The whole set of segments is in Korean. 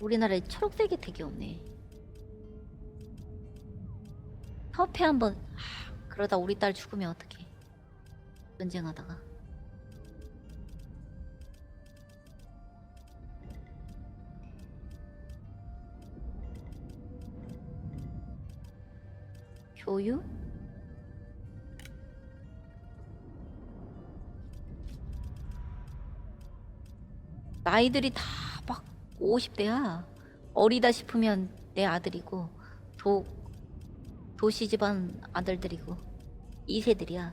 우리나라에 초록색이 되게 없네. 협회 한번 하, 그러다 우리 딸 죽으면 어떡해? 전쟁하다가. 교육? 나이들이 다막 50대야. 어리다 싶으면 내 아들이고 도 도시 집안 아들들이고 2세들이야.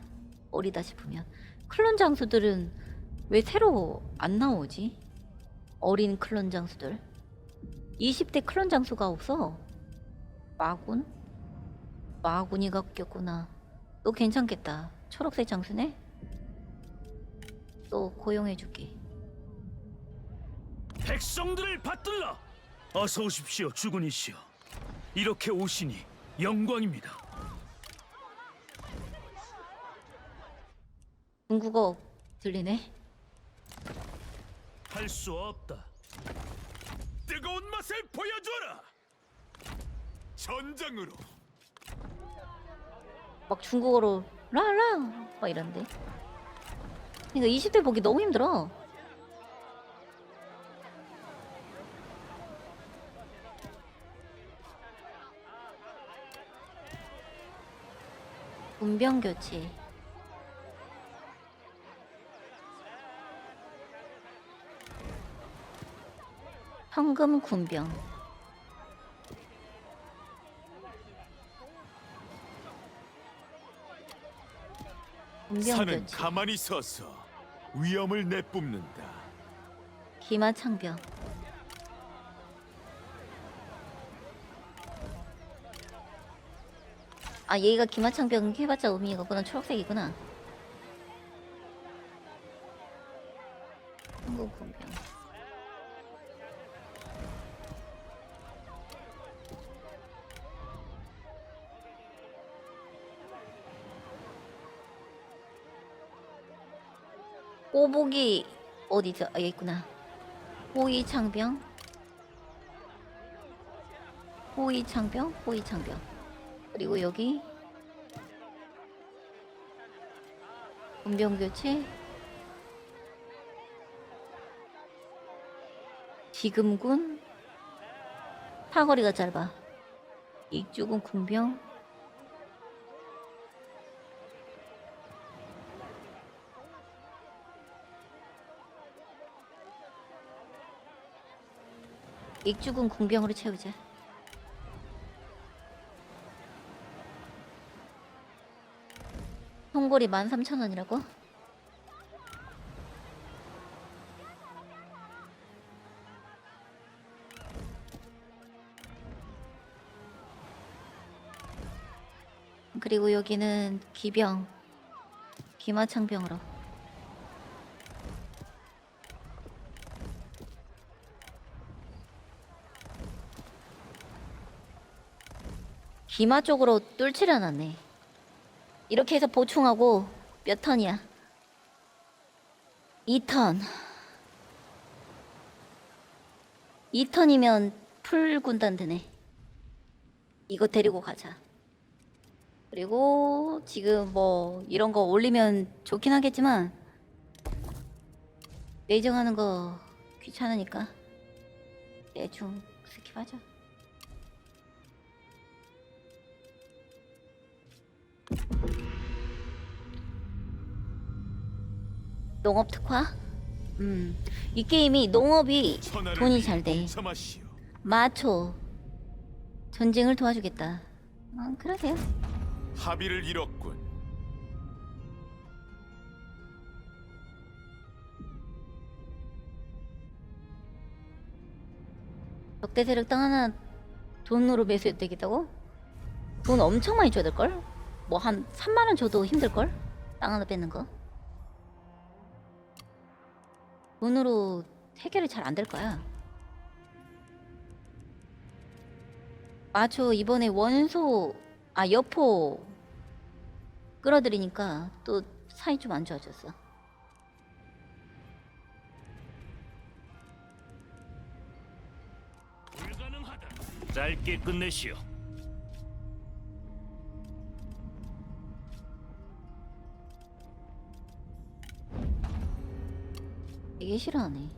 어리다 싶으면 클론 장수들은 왜 새로 안 나오지? 어린 클론 장수들. 20대 클론 장수가 없어. 마군? 마군이가 꼈구나. 너 괜찮겠다. 초록색 장수네? 또 고용해줄게. 백성들을 받들라. 어서 오십시오, 주군이시여. 이렇게 오시니 영광입니다. 중국어 들리네? 할 수 없다. 뜨거운 맛을 보여줘라. 전장으로. 막 중국어로 라라 막 이런데. 그러니까 20대 보기 너무 힘들어. 군병 교체. 현금 군병. 교체. 가만히 서서 위험을 내뿜는다. 기마창병. 아 얘가 기마창병 해봤자 의미가 없구나 초록색이구나. 한국 군병. 꼬복이 어디서? 아, 여기 있구나. 호위창병 호위창병 호위창병 그리고 여기 군병교체. 지금군. 사거리가 짧아. 익주군 군병. 익주군 궁병으로 채우자. 통골이 13,000원이라고? 그리고 여기는 기병, 기마창병으로. 기마 쪽으로 않았네. 이렇게 해서 보충하고 몇 턴이야? 2턴. 2턴이면 풀 군단 되네. 이거 데리고 가자. 그리고 지금 뭐 이런 거 올리면 좋긴 하겠지만 내정하는 거 귀찮으니까 대충 스킵하자. 농업 특화? 음, 이 게임이 농업이 돈이 잘 돼. 마초 전쟁을 도와주겠다. 어, 그러세요. 합의를 이뤘군. 적대 세력 땅 하나 돈으로 매수되겠다고? 돈 엄청 많이 줘야 될걸? 뭐 한 3만 원 줘도 힘들걸? 땅 하나 뺏는 거. 돈으로 해결이 잘 안 될 거야. 마초 이번에 원소 아 여포 끌어들이니까 또 사이 좀 안 좋아졌어. 짧게 끝내시오. 되게 싫어하네.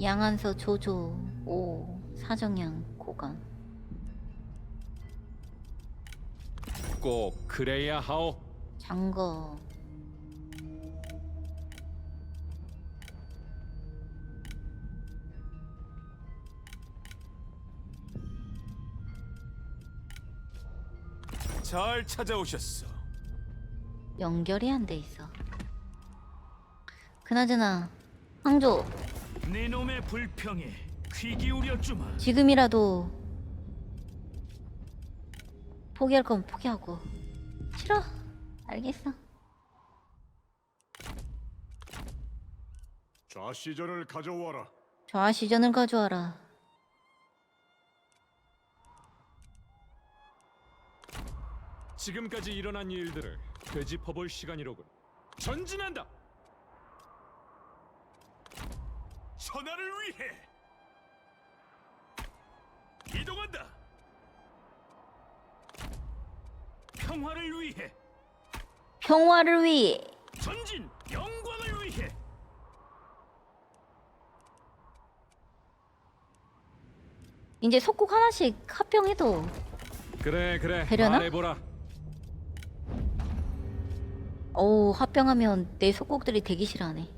양안서 조조 오 사정양 고강 꼭 그래야 하오. 장거 잘 찾아오셨어. 연결이 안 돼 있어. 그나저나 황조 네 놈의 불평에 귀 기울여 주마. 지금이라도 포기할 거면 포기하고 싫어 알겠어 좌시전을 가져와라. 좌시전을 가져와라 지금까지 일어난 일들을 되짚어볼 시간이로군. 전진한다. 천하를 위해 이동한다. 평화를 위해 평화를 위해 전진 영광을 위해 이제 속국 하나씩 합병해도 그래 그래. 되려나? 말해보라. 어우 합병하면 내 속국들이 되기 싫어하네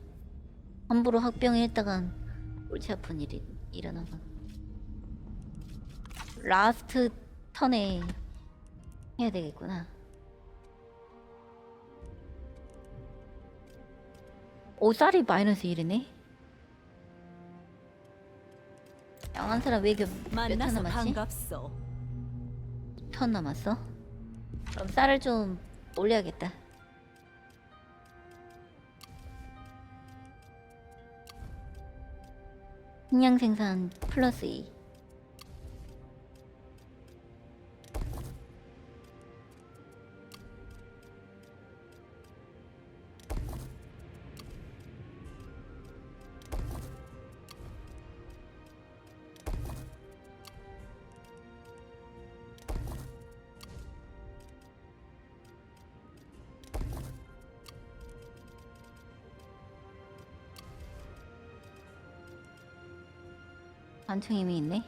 함부로 합병했다간 골치 아픈 일이 일어나건 라스트 턴에 해야 되겠구나 오 쌀이 마이너스 1이네 양한 사람 왜 이렇게 몇턴 만나서 남았지? 반갑소. 턴 남았어? 그럼 쌀을 좀 올려야겠다. 식량 생산 플러스 2. 단층 이미 있네.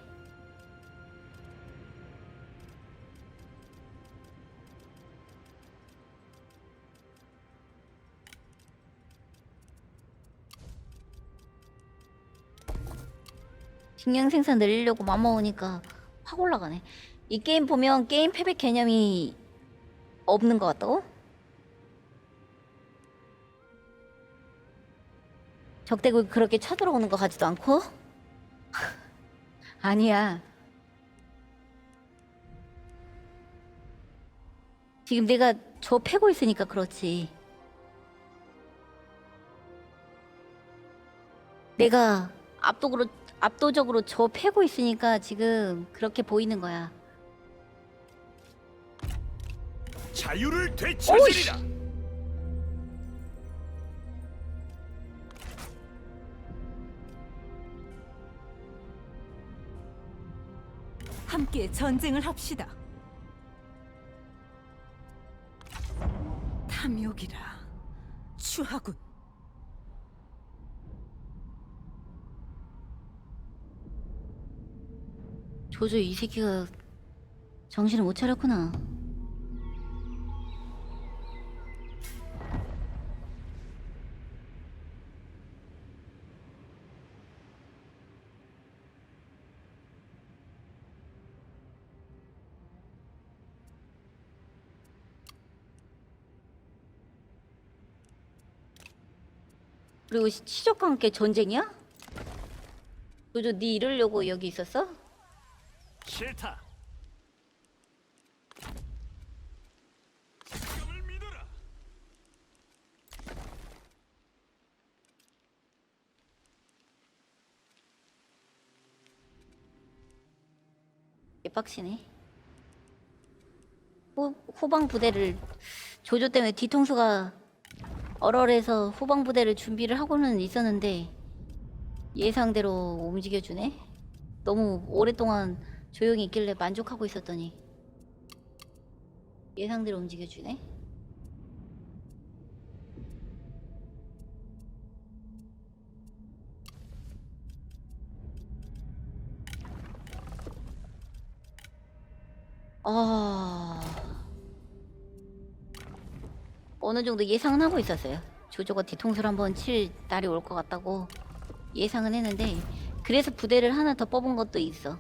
식량 생산 늘리려고 맘먹으니까 확 올라가네. 이 게임 보면 게임 패배 개념이 없는 것 같다고? 적대국 그렇게 쳐들어오는 것 같지도 않고? 아니야. 지금 내가 저 패고 있으니까 그렇지. 내가 압도적으로 압도적으로 저 패고 있으니까 지금 그렇게 보이는 거야. 자유를 되찾으리라. 함께 전쟁을 합시다. 탐욕이라 추하군. 조조 이 새끼가 정신을 못 차렸구나. 그리고 시- 시적과 함께 전쟁이야? 조조 네 이러려고 여기 있었어? 싫다. 믿어라. 개빡치네. 후, 후방 부대를 조조 때문에 뒤통수가 얼얼해서 후방 부대를 준비를 하고는 있었는데 예상대로 움직여주네. 너무 오랫동안 조용히 있길래 만족하고 있었더니 예상대로 움직여주네. 아 어느 정도 예상은 하고 있었어요. 조조가 뒤통수를 한번 칠 날이 올 것 같다고 예상은 했는데 그래서 부대를 하나 더 뽑은 것도 있어.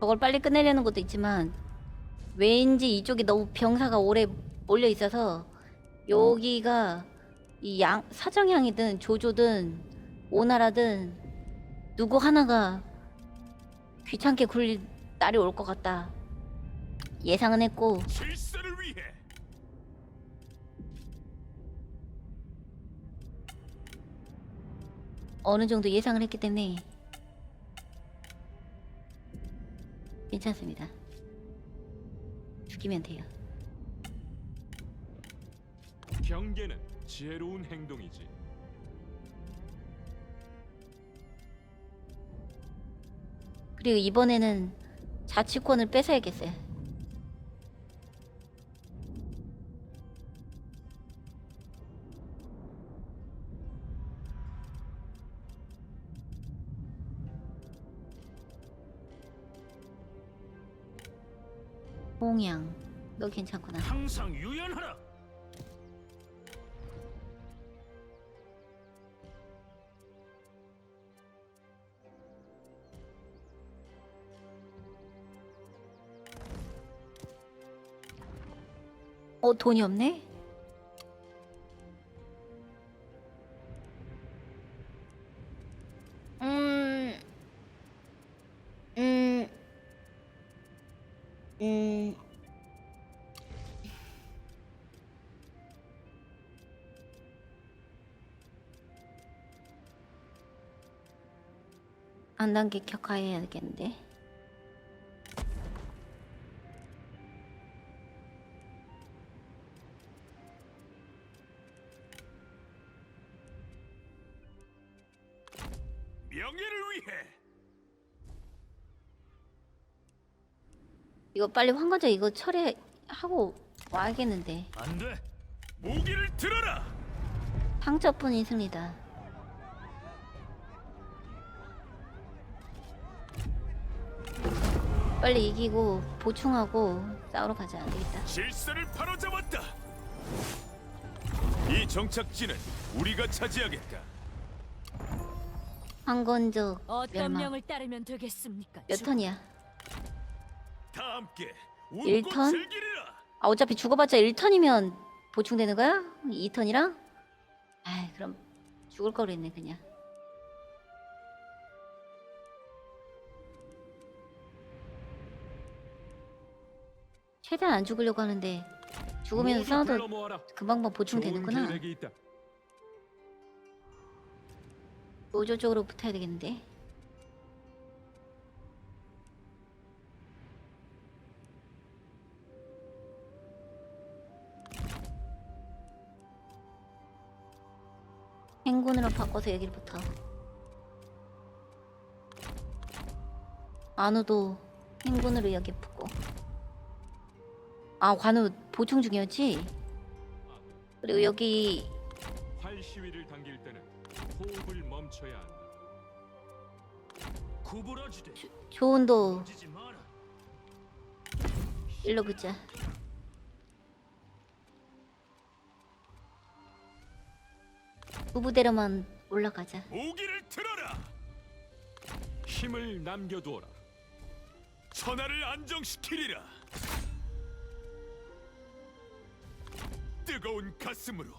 저걸 빨리 끝내려는 것도 있지만 왠지 이쪽이 너무 병사가 오래 몰려 있어서 여기가 이 양 사정향이든 조조든 오나라든 누구 하나가 귀찮게 굴릴 날이 올 것 같다 예상은 했고 질서를 위해 어느 정도 예상을 했기 때문에 괜찮습니다. 죽이면 돼요. 경계는 지혜로운 행동이지. 그리고 이번에는 자치권을 뺏어야겠어요. 너 괜찮구나. 항상 유연하라. 어, 돈이 없네? 음, 음, 음. 안 단계 격화해야겠는데. 명예를 위해 이거 빨리 황건적 이거 처리하고 와야겠는데. 안 돼. 무기를 들어라. 상처뿐인 승리다. 빨리 이기고 보충하고 싸우러 가자. 안 되겠다. 질서를 바로잡았다. 이 정착지는 우리가 차지하겠다. 황건적 어떤 멸망. 명을 따르면 되겠습니까? 몇 턴이야? 다 함께 일 웃고 턴? 즐기리라. 아 어차피 죽어봤자 1턴이면 보충되는 거야? 2턴이랑? 아이 그럼 죽을 걸 그랬네 그냥. 최대한 안 죽으려고 하는데 죽으면서 모두 싸워도. 금방금방 좋은 보충되는구나. 노조 쪽으로 붙어야 되겠는데. 행군으로 바꿔서 여기를 붙어. 안우도 행군으로 여기 붙고. 아 관우 보충 중이었지. 그리고 여기 활 시위를 당길 때는 호흡을 멈춰야 한다. 구부러지되 조은도 지지 마라. 일로 붙자. 부부대로만 올라가자. 무기를 들어라. 힘을 남겨두어라. 천하를 안정시키리라. 뜨거운 가슴으로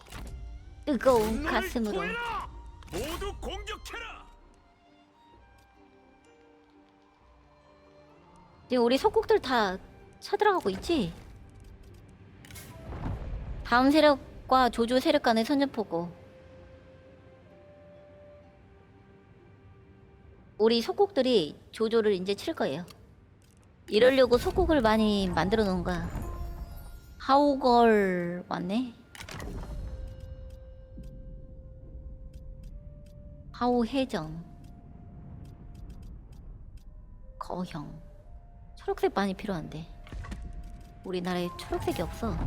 뜨거운 가슴으로 구해라. 모두 공격해라. 지금 우리 속국들 다 쳐들어가고 있지? 다음 세력과 조조 세력 간의 선전포고 우리 속국들이 조조를 이제 칠 거예요 이러려고 속국을 많이 만들어 놓은 거야 하우걸 왔네. 하우해정. 거형. 초록색 많이 필요한데. 우리나라에 초록색이 없어.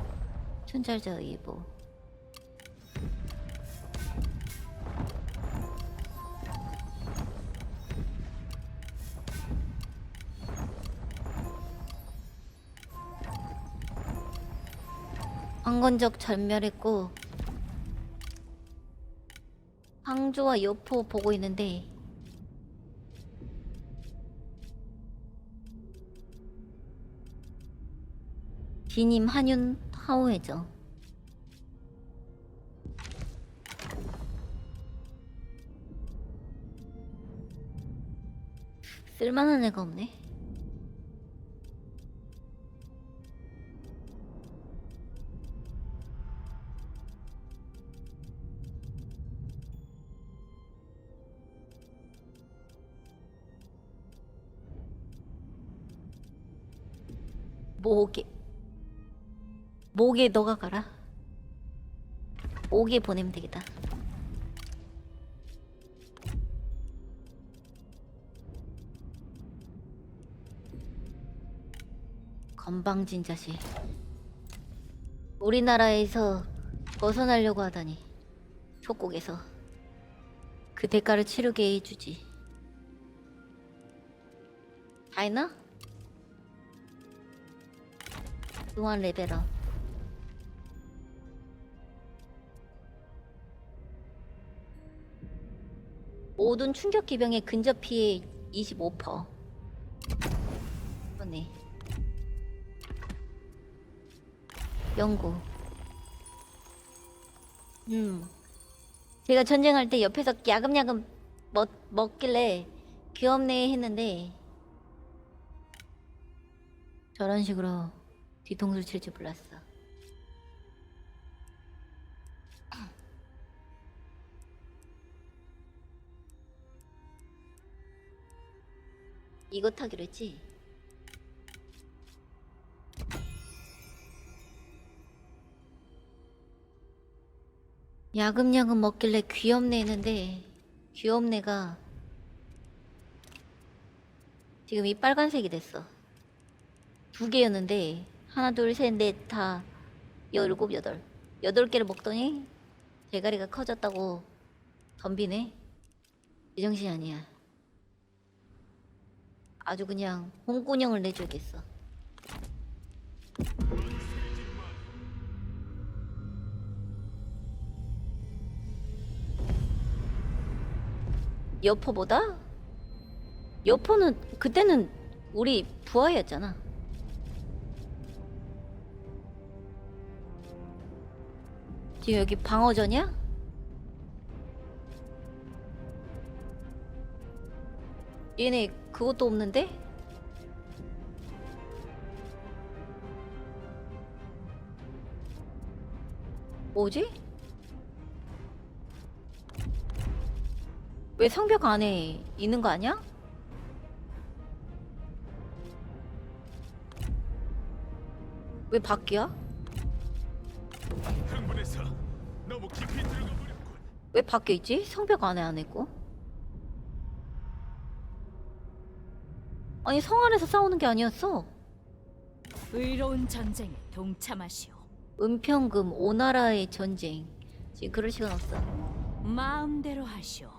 춘절자 예보. 황건적 전멸했고 황조와 여포 보고 있는데 기님 한윤 하오해죠. 쓸만한 애가 없네 목에 목에 너가 가라. 목에 보내면 되겠다. 건방진 자식. 우리나라에서 벗어나려고 하다니 속국에서 그 대가를 치르게 해주지. 다 했나? 노안 레벨업 모든 충격 기병의 근접 피해 25%. 그러네. 연구. 음. 제가 전쟁할 때 옆에서 야금야금 먹, 먹길래 귀엽네 했는데 저런 식으로 뒤통수를 칠줄 몰랐어. 이거 타기로 했지? 야금야금 먹길래 귀엽네 했는데 귀엽네가 지금 이 빨간색이 됐어. 두 개였는데 하나 둘 셋 넷 다 열곱 여덟 여덟 개를 먹더니 대가리가 커졌다고 덤비네. 제정신이 아니야. 아주 그냥 홍군형을 내줘야겠어. 여포보다? 여포는 그때는 우리 부하였잖아. 지금 여기 방어전이야? 얘네 그것도 없는데? 뭐지? 왜 성벽 안에 있는 거 아니야? 왜 밖이야? 흥분해서 너무 깊이 들어가 버렸군. 왜 밖에 있지? 성벽 안에 안 있고? 아니 성 안에서 싸우는 게 아니었어. 의로운 전쟁에 동참하시오. 은평금 오나라의 전쟁. 지금 그럴 시간 없어. 마음대로 하시오.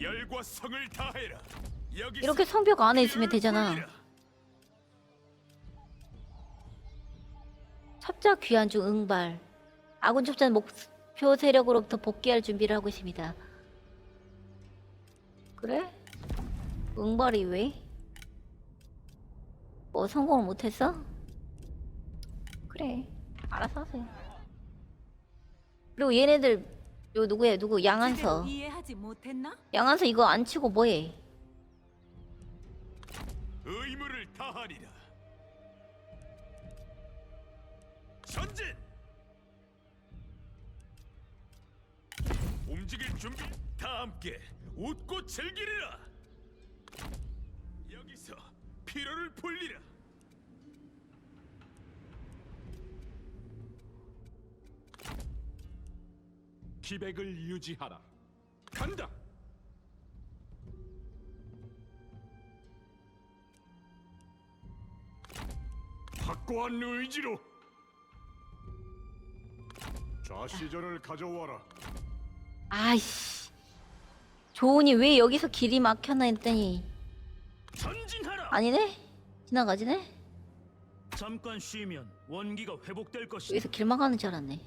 열과 성을 다해라. 이렇게 성벽 안에 있으면 되잖아. 첩자 귀환 중 응발. 아군 첩자는 목표 세력으로부터 복귀할 준비를 하고 있습니다. 그래? 응발이 왜? 뭐 성공을 못했어? 그래. 알아서 하세요. 그리고 얘네들 요 누구야 누구 양한서 이해하지 못했나? 양한서 이거 안 치고 뭐해? 의무를 다하리라. 전진. 움직일 준비. 다 함께 웃고 즐기리라. 여기서 피로를 불리라. 기백을 유지하라. 간다. 확고한 의지로 좌시절을 가져와라. 아이씨. 조은이 왜 여기서 길이 막혔나 했더니 전진하라. 아니네? 지나가지네? 잠깐 쉬면 원기가 회복될 것이다. 여기서 길 막하는 줄 알았네.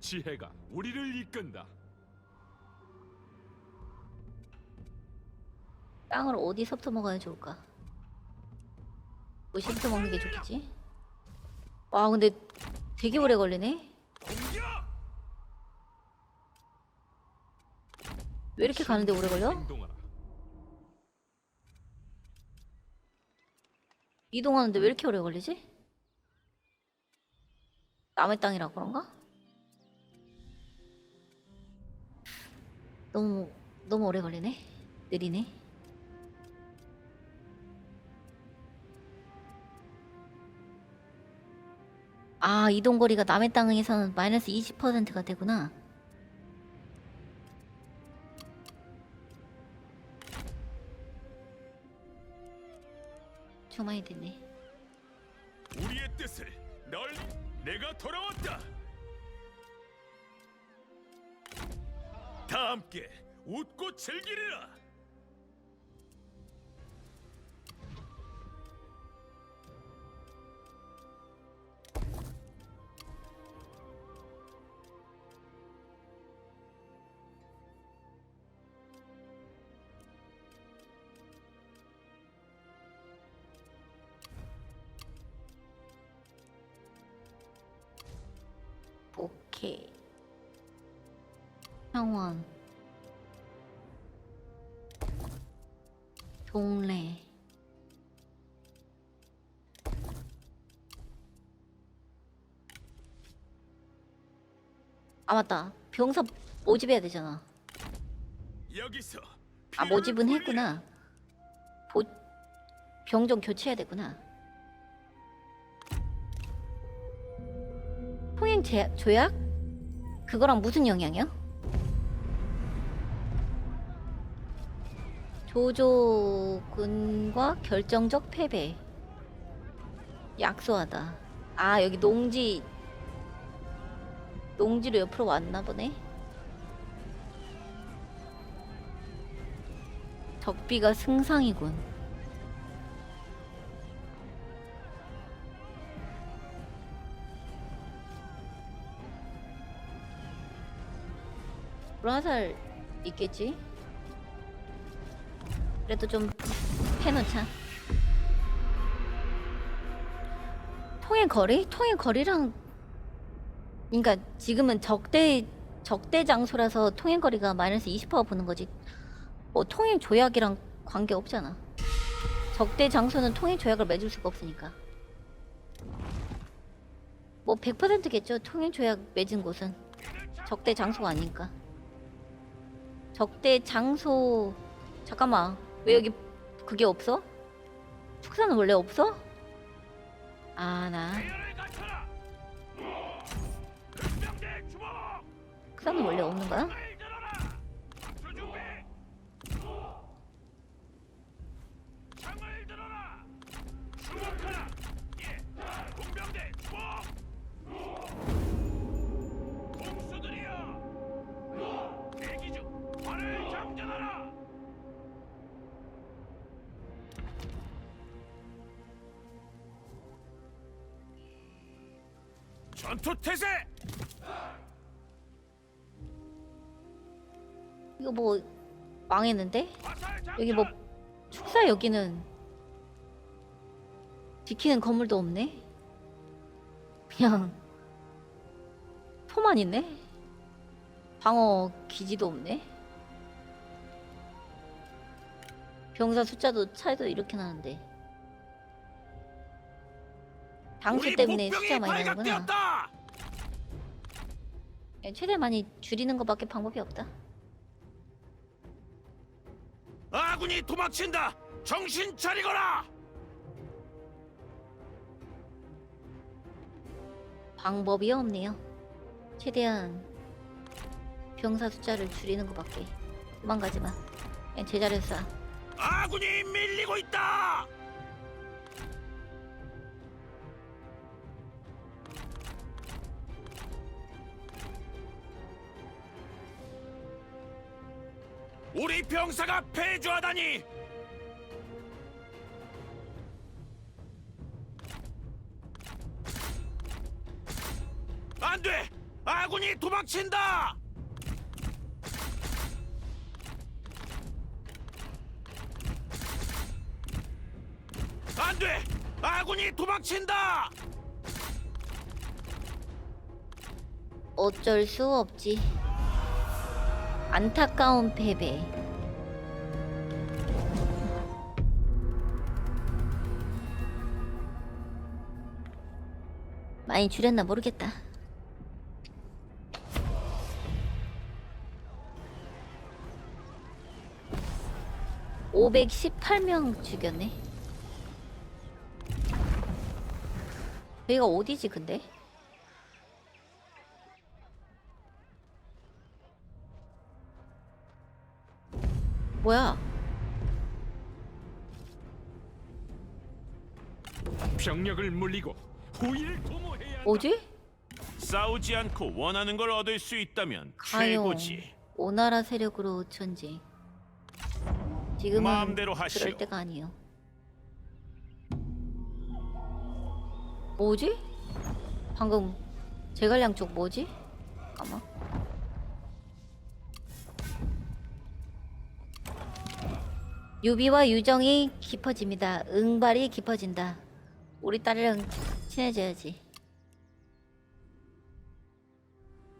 지혜가 우리를 이끈다. 땅을 어디서부터 먹어야 좋을까? 어디서부터 먹는 게 좋겠지? 와 근데 되게 오래 걸리네? 왜 이렇게 가는데 오래 걸려? 이동하는데 왜 이렇게 오래 걸리지? 남의 땅이라 그런가? 너무 너무 오래 걸리네. 느리네. 아 이동 거리가 남의 땅에서는 마이너스 20%가 되구나. 좀 많이 됐네. 우리의 뜻을 널리 내가 돌아왔다. 다 함께 웃고 즐기리라. 맞다. 병사 모집해야 되잖아. 여기서 아 모집은. 했구나. 보... 병정 교체해야 되구나. 통행 제... 조약? 그거랑 무슨 영향이야? 조조군과 결정적 패배. 약소하다. 아 여기 농지 농지로 옆으로 왔나 보네. 적비가 승상이군. 불화살 있겠지? 그래도 좀 해놓자. 통행 거리? 통행 거리랑 그러니까 지금은 적대 적대 장소라서 통행 거리가 마이너스 20% 보는 거지. 뭐 통행 조약이랑 관계 없잖아. 적대 장소는 통행 조약을 맺을 수가 없으니까. 뭐 100%겠죠. 통행 조약 맺은 곳은 적대 장소가 아니니까. 적대 장소 잠깐만 왜 여기 그게 없어? 축사는 원래 없어? 아나 축사는 원래 없는 거야? 전투 태세. 이거 뭐 망했는데? 여기 뭐 축사 여기는 지키는 건물도 없네? 그냥 소만 있네? 방어 기지도 없네? 병사 숫자도 차이도 이렇게 나는데 당수 때문에 숫자 많이 나는구나. 예, 최대 많이 줄이는 것밖에 방법이 없다 아군이 도망친다. 정신 차리거라. 방법이 없네요. 최대한 병사 숫자를 줄이는 것밖에. 도망가지 마. 그냥 제자리에서 쏴. 아군이 밀리고 있다. 우리 병사가 패주하다니! 안 돼! 아군이 도망친다! 안 돼! 아군이 도망친다! 어쩔 수 없지. 안타까운 패배. 많이 줄였나 모르겠다. (518명) 죽였네 여기가 어디지 근데? 뭐야? 병력을 물리고 후일 도모해야 한다. 뭐지? 싸우지 않고 원하는 걸 얻을 수 있다면 가요. 최고지. 오나라 세력으로 전쟁. 지금은 마음대로 하시오. 그럴 때가 아니에요. 뭐지? 방금 제갈량 쪽 뭐지? 아마. 유비와 유정이 깊어집니다. 응발이 깊어진다. 우리 딸이랑 친해져야지.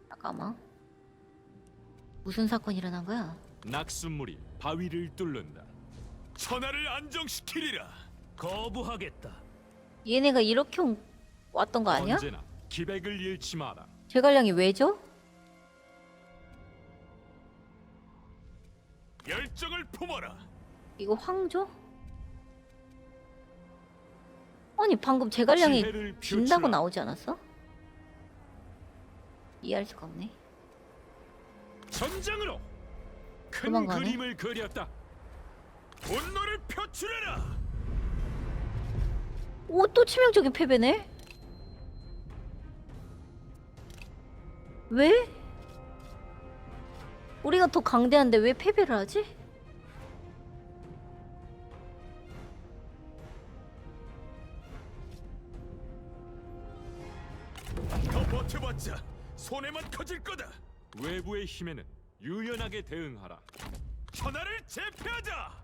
잠깐만. 무슨 사건이 일어난 거야? 낙숫물이 바위를 뚫는다. 천하를 안정시키리라. 거부하겠다. 얘네가 이렇게 온- 왔던 거 아니야? 언제나 기백을 잃지 마라. 제갈량이 왜죠? 열정을 품어라. 이거 황조? 아니 방금 제갈량이 지혜를 표출하라. 나오지 않았어? 이해할 수가 없네. 전장으로 큰 도망가네. 그림을 그렸다. 분노를 표출해라. 오 또 치명적인 패배네. 왜? 우리가 더 강대한데 왜 패배를 하지? 버텨봤자 손해만 커질 거다. 외부의 힘에는 유연하게 대응하라. 천하를 제패하자.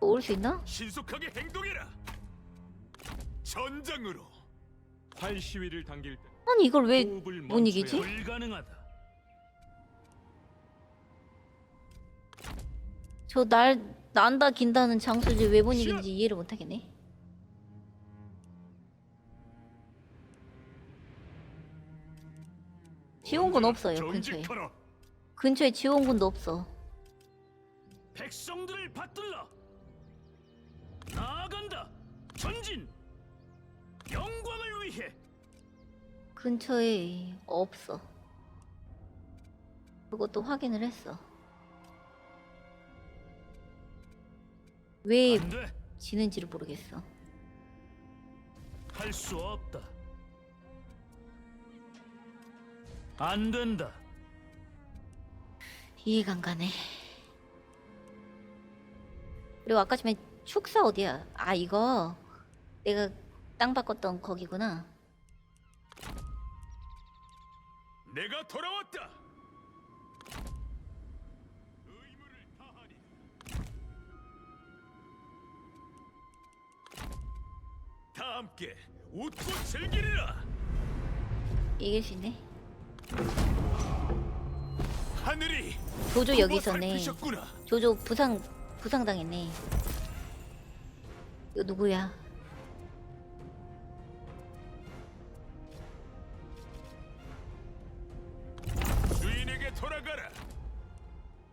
올 수 있나? 신속하게 행동해라. 전장으로. 활 시위를 당길 때 아니 이걸 왜 호흡을 못 이기지? 멈춰야 불가능하다. 저 날 난다 긴다는 장수지 왜못 이기는지 이해를 못 하겠네. 지원군 없어요 근처에. 정직하라. 근처에 지원군도 없어. 백성들을 받들라. 나아간다. 전진. 영광을 위해. 근처에 없어. 그것도 확인을 했어. 왜 안 돼. 지는지를 모르겠어. 할 수 없다. 안 된다. 이해가 안 가네. 그리고 아까 전에 축사 어디야? 아 이거 내가 땅 바꿨던 거기구나. 내가 돌아왔다. 의무를 다하리. 다 함께 웃고 즐기리라. 이길 수 있네. 하늘이 조조 여기 있었네. 살피셨구나. 조조 부상 부상 당했네. 이거 누구야?